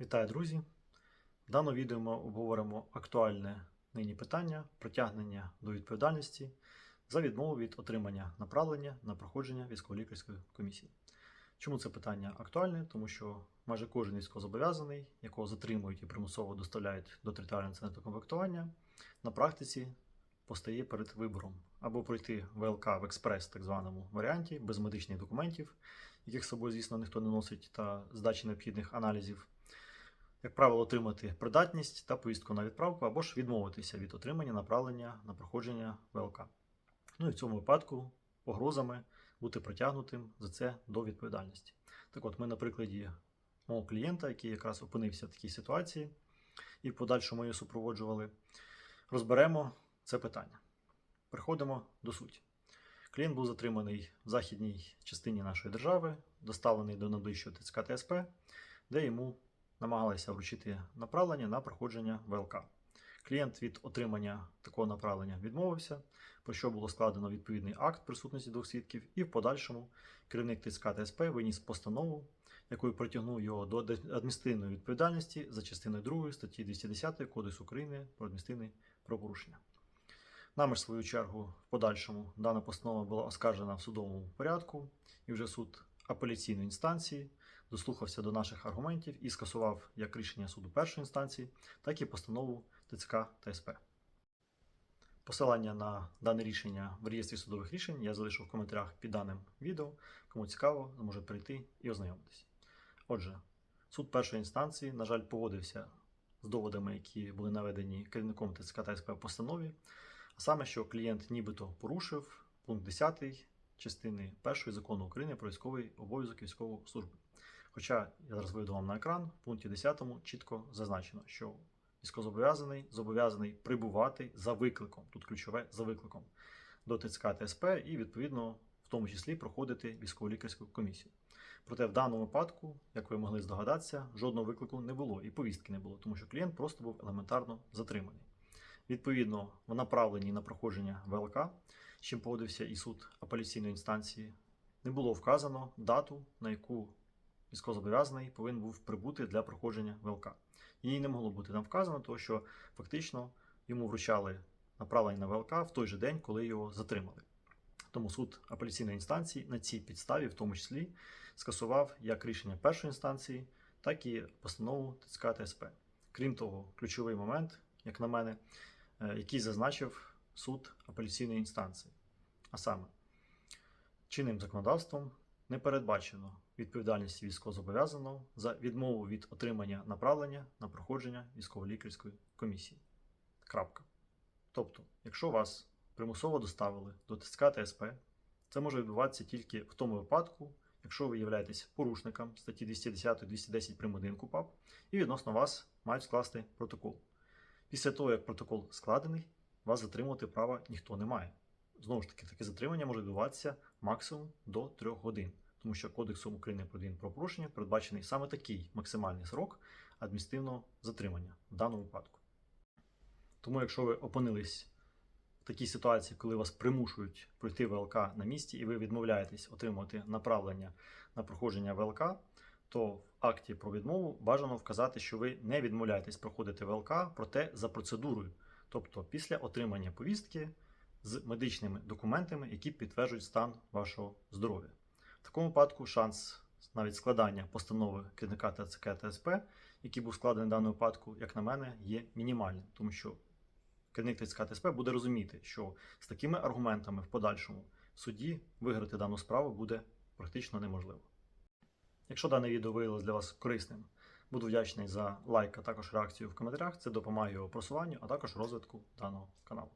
Вітаю, друзі! В даному відео ми обговоримо актуальне нині питання притягнення до відповідальності за відмову від отримання направлення на проходження військово-лікарської комісії. Чому це питання актуальне? Тому що майже кожен військовозобов'язаний, якого затримують і примусово доставляють до територіального центру комплектування, на практиці постає перед вибором або пройти ВЛК в експрес, так званому варіанті, без медичних документів, яких з собою, звісно, ніхто не носить, та здачі необхідних аналізів як правило, отримати придатність та поїздку на відправку, або ж відмовитися від отримання направлення на проходження ВЛК. Ну і в цьому випадку погрозами бути притягнутим за це до відповідальності. Так от, ми на прикладі мого клієнта, який якраз опинився в такій ситуації, і в подальшому її супроводжували, розберемо це питання. Переходимо до суті. Клієнт був затриманий в західній частині нашої держави, доставлений до найближчого ТЦК ТСП, де йому намагалися вручити направлення на проходження ВЛК. Клієнт від отримання такого направлення відмовився, про що було складено відповідний акт присутності двох свідків, і в подальшому керівник ТСК ТСП виніс постанову, якою притягнув його до адміністративної відповідальності за частиною 2 статті 210 Кодексу України про адміністративне правопорушення. Нами ж, в свою чергу, в подальшому дана постанова була оскаржена в судовому порядку, і вже суд апеляційної інстанції дослухався до наших аргументів і скасував як рішення суду першої інстанції, так і постанову ТЦК ТСП. Посилання на дане рішення в реєстрі судових рішень я залишу в коментарях під даним відео. Кому цікаво, може перейти і ознайомитись. Отже, суд першої інстанції, на жаль, погодився з доводами, які були наведені керівником ТЦК ТСП в постанові, а саме, що клієнт нібито порушив пункт 10 частини 1 закону України про військовий обов'язок військової служби. Хоча я зараз виведу вам на екран, в пункті 10 чітко зазначено, що військовозобов'язаний зобов'язаний прибувати за викликом, тут ключове за викликом до ТЦК ТСП і, відповідно, в тому числі проходити військово-лікарську комісію. Проте в даному випадку, як ви могли здогадатися, жодного виклику не було і повістки не було, тому що клієнт просто був елементарно затриманий. Відповідно, в направленні на проходження ВЛК, чим погодився і суд апеляційної інстанції, не було вказано дату, на яку військовозобов'язаний повинен був прибути для проходження ВЛК. Її не могло бути там вказано, тому що фактично йому вручали направлення на ВЛК в той же день, коли його затримали. Тому суд апеляційної інстанції на цій підставі, в тому числі, скасував як рішення першої інстанції, так і постанову ТЦК ТСП. Крім того, ключовий момент, як на мене, е, який зазначив суд апеляційної інстанції. А саме, чинним законодавством не передбачено відповідальності військовозобов'язаного за відмову від отримання направлення на проходження військово-лікарської комісії. Крапка. Тобто, якщо вас примусово доставили до ТСК ТСП, це може відбуватися тільки в тому випадку, якщо ви являєтесь порушником статті 210-210 прим. 1 КУПАП, і відносно вас мають скласти протокол. Після того, як протокол складений, вас затримувати права ніхто не має. Знову ж таки, таке затримання може відбуватися максимум до 3 годин тому що Кодексом України про адмінправопорушення передбачений саме такий максимальний срок адміністративного затримання в даному випадку. Тому, якщо ви опинились в такій ситуації, коли вас примушують пройти ВЛК на місці, і ви відмовляєтесь отримувати направлення на проходження ВЛК, то в акті про відмову бажано вказати, що ви не відмовляєтесь проходити ВЛК, проте за процедурою, тобто після отримання повістки з медичними документами, які підтверджують стан вашого здоров'я. Такому випадку шанс навіть складання постанови керівника ТЦК ТСП, який був складений в даному випадку, як на мене, є мінімальним, тому що керівник ТЦК ТСП буде розуміти, що з такими аргументами в подальшому суді виграти дану справу буде практично неможливо. Якщо дане відео виявилось для вас корисним, буду вдячний за лайк, а також реакцію в коментарях. Це допомагає його просуванню, а також розвитку даного каналу.